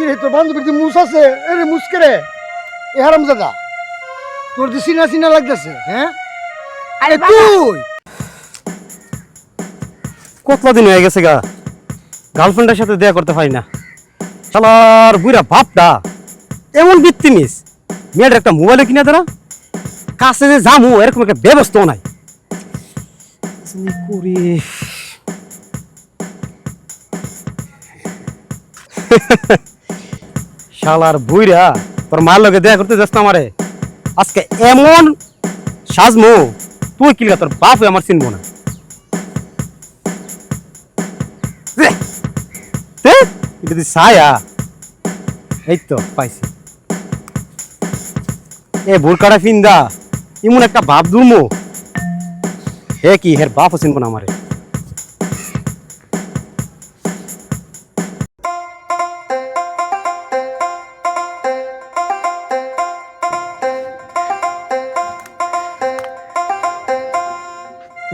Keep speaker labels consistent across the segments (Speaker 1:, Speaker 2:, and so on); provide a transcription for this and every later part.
Speaker 1: কি রে তোর বান্ধবীর মুস আছে? এরে মুসকে রে? এ হারাম দাদা তোর যে সিনা সিনা লাগতেছে হ্যাঁ?
Speaker 2: আরে
Speaker 1: তুই!
Speaker 3: কতলা দিন হয়ে গেছে গা? গার্লফ্রেন্ডের সাথে দেখা করতে পারি না। শালার বুড়া বাপটা! এমন বৃত্তি নিস। মেয়েটার একটা মোবাইলে কিনে দেনা কাছে যে যামু এরকম একটা ব্যবস্থাও নাই। কি করি শালার বুইরা তোর মার লগে দেখা করতে যাস না আমারে। আজকে এমন সাজমু তুই কিলগা তোর বাপ আমার চিনবো না। রে, রে, এটা দি ছায়া। এই তো পাইছি। এ বোরকাটা ফিন্দা এমন একটা বাপ দুমো হে কি হের বাপ চিনবো না আমারে।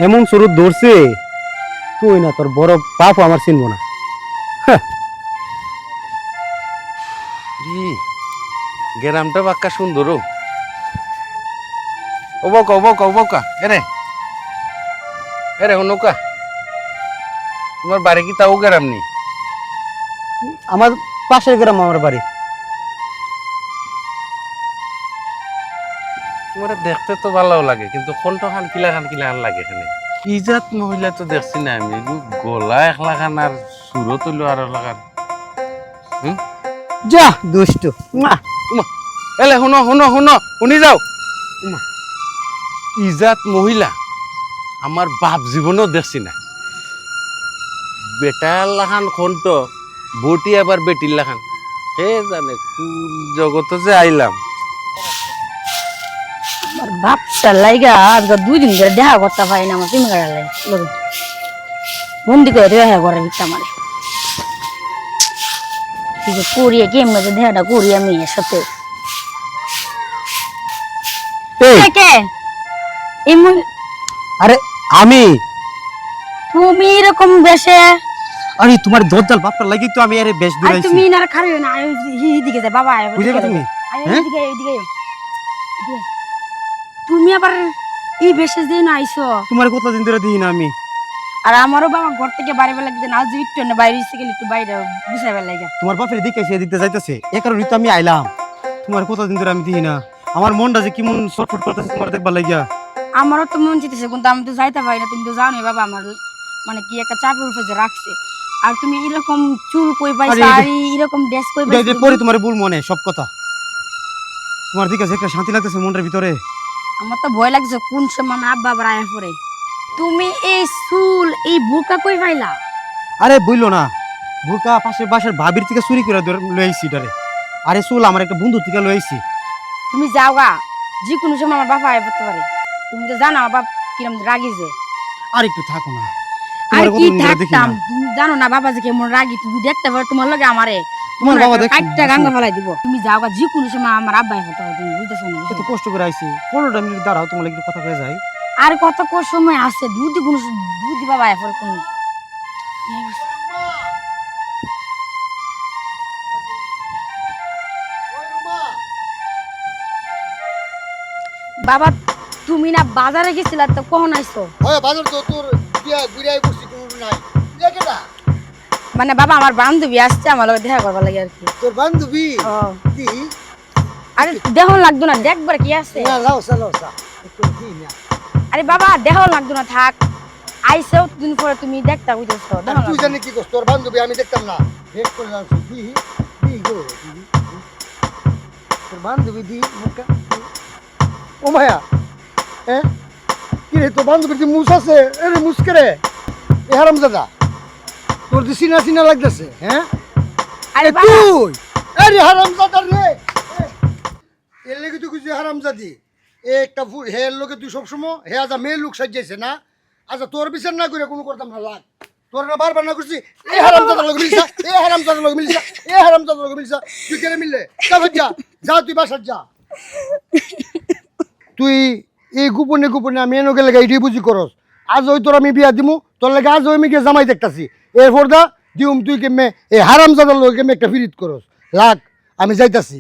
Speaker 3: এমন শুরু ধরছে তুই না তোর বড় পাপ আমার চিনব না। হ্যাঁ,
Speaker 4: গ্রামটা বাক্কা সুন্দর ও। বৌকা ও বৌকা ও বৌকা এরে এরে নৌকা। তোমার বাড়ি কি তাও গ্রাম নেই
Speaker 3: আমার পাশের গ্রাম আমার বাড়ি।
Speaker 4: তোমার দেখতে তো ভালো লাগে, কিন্তু কোনটা খান, কিলা খান কিলা খান লাগে এখানে ইজাত মহিলা তো দেখছি না আমি? গলা একলা খান আর সুরো তুলো আর খান।
Speaker 3: যা, দুষ্ট।
Speaker 4: এলে শুনো শুনো শুনো, শুনি যাও। ইজাত মহিলা? আমার বাপ জীবনেও দেখছি না। বেটার লাখান খন্ত বটি আবার বেটির লাখান হে জানে, কোন জগতে যে আইলাম।
Speaker 2: আমার লাইগা আজকে দুই দিন ধরে দেখা করতে পারি না আমার প্রেমিকার লাই লোকে বন্দি করে দেখা করে আমি এর সাথে। কে কে? এই
Speaker 3: আরে আমি?
Speaker 2: তুমি এরকম বেশে?
Speaker 3: আরে তোমার দরজাল বাপটা লাগি তো আমি আরে বেশ দূরাইছি
Speaker 2: তুমি না খারে না দিকে যা বাবা আয়
Speaker 3: তুমি?
Speaker 2: আয়
Speaker 3: হ্যাঁ?
Speaker 2: এদিকে এদিকে এদিকে। তুমি আবার এই বেশে দিন আইছো?
Speaker 3: তোমার কত দিন ধরে দিই না আমি?
Speaker 2: আর আমারও বাবা ঘর থেকে বাইরে বেলা দিতে না যে একটু না বাইরে এসে গেলে একটু বাইরে বুঝাই বেলা লাগে
Speaker 3: তোমার বাপের দিকে সে দিতে যাইতেছে এ কারণে তো আমি আইলাম। তোমার কত দিন ধরে আমি দিই না? আমার মনটা যে কেমন ছটফট করতেছে তোমার দেখবার লাগিয়া।
Speaker 2: আমারও তো মন চিতেছে কিন্তু আমি তো যাইতে পারি না। তুমি তো জানোই বাবা আমার মানে কি একটা চাপের উপরে যে রাখছে। আর তুমি এরকম চুল কই পাইছো
Speaker 3: আরে
Speaker 2: এরকম ড্রেস কই পাইছো
Speaker 3: পরে তোমার ভুল মনে সব কথা। তোমার দিকে যে একটা শান্তি লাগতেছে মনের ভিতরে।
Speaker 2: আমার তো ভয় লাগছে কোন সময় আমার আব্বা আবার আয়া পড়ে। তুমি এই চুল এই বুকা কই পাইলা?
Speaker 3: আরে বইলো না বুরকা পাশের বাসার ভাবির থেকে চুরি করে লইছি এটারে। আরে চুল আমার একটা বন্ধু থেকে লইছি
Speaker 2: তুমি যাও গা যে কোনো সময় আমার বাবা আয়া পড়তে পারে। তুমি তো জানো আমার বাপ কিরম রাগি যে।
Speaker 3: আর একটু থাকো না।
Speaker 2: আর কি থাকতাম? তুমি জানো না বাবা যে কেমন রাগি তুমি দেখতে পারো তোমার লগে আমারে।
Speaker 3: তোমার বাবা দেখ
Speaker 2: কাটটা গাঙ্গা ফেলাই দিব। তুমি যাও গা সময় আমার আব্বা আয়া পড়তে তুমি বুঝতেছো না
Speaker 3: এত কষ্ট করে আইছি। পনেরোটা মিনিট দাঁড়াও তোমার একটু কথা কয়ে যায়
Speaker 2: আর কত কো সময় আছে? দুধ কোনো দুধ বাবা কোন তুমি না বাজারে গেছিলা তো কখন আইছো?
Speaker 1: হয় বাজার তো তোর বিয়া গুড়াই করছি কোনো নাই।
Speaker 2: মানে বাবা আমার বান্ধবী আসছে আমার লগে দেখা করবার লাগে আর কি।
Speaker 1: তোর বান্ধবী?
Speaker 2: ও।
Speaker 1: কি?
Speaker 2: আরে দেহ লাগতো না দেখবার কি আছে।
Speaker 1: না লাও সা লাও সা
Speaker 2: আরে বাবা দেহ লাগতো না থাক। আইসেও দিন পরে তুমি দেখতা বুঝতেছো
Speaker 1: আর তুই জানি কি করছ তোর বান্ধবী আমি দেখতাম না। ভেট করে যাচ্ছি দি দি গো। তোর বান্ধবী দি মুখটা দি। ও মায়া হ্যাঁ কি রে তোর বান্ধবীর যে মুস আছে? এরে মুসকে রে? এ হারাম দাদা তোর যে সিনা সিনা লাগতেছে হ্যাঁ?
Speaker 2: আরে
Speaker 1: তুই! আরে হারাম দাদা রে! এর লেগে তুই কিছু হারাম জাদি এ একটা হে লোকে তুই সবসময় হে আজা মেয়ে লোক সাজিয়েছে না? আচ্ছা তোর বিচার না করে কোনো করতাম না লাগ তোর না বারবার না করছি এ হারাম দাদার লোক মিলছা এ হারাম দাদার লোক মিলছা এ হারাম দাদার লোক মিলছা তুই কেন মিললে? যা যা যা তুই বাসার যা। তুই এই গোপনে গোপনে আমি এনে গেলে এইটাই বুঝি করস। আজ ওই তোর আমি বিয়া দিমু তোর লাগে আজ ওই আমি গিয়ে জামাই দেখতাছি। এরপর দা, দিউম তুই কেমে এই হারাম জাদার লোক কেমে একটা ফিরিত করস? লাগ, আমি যাইতাছি।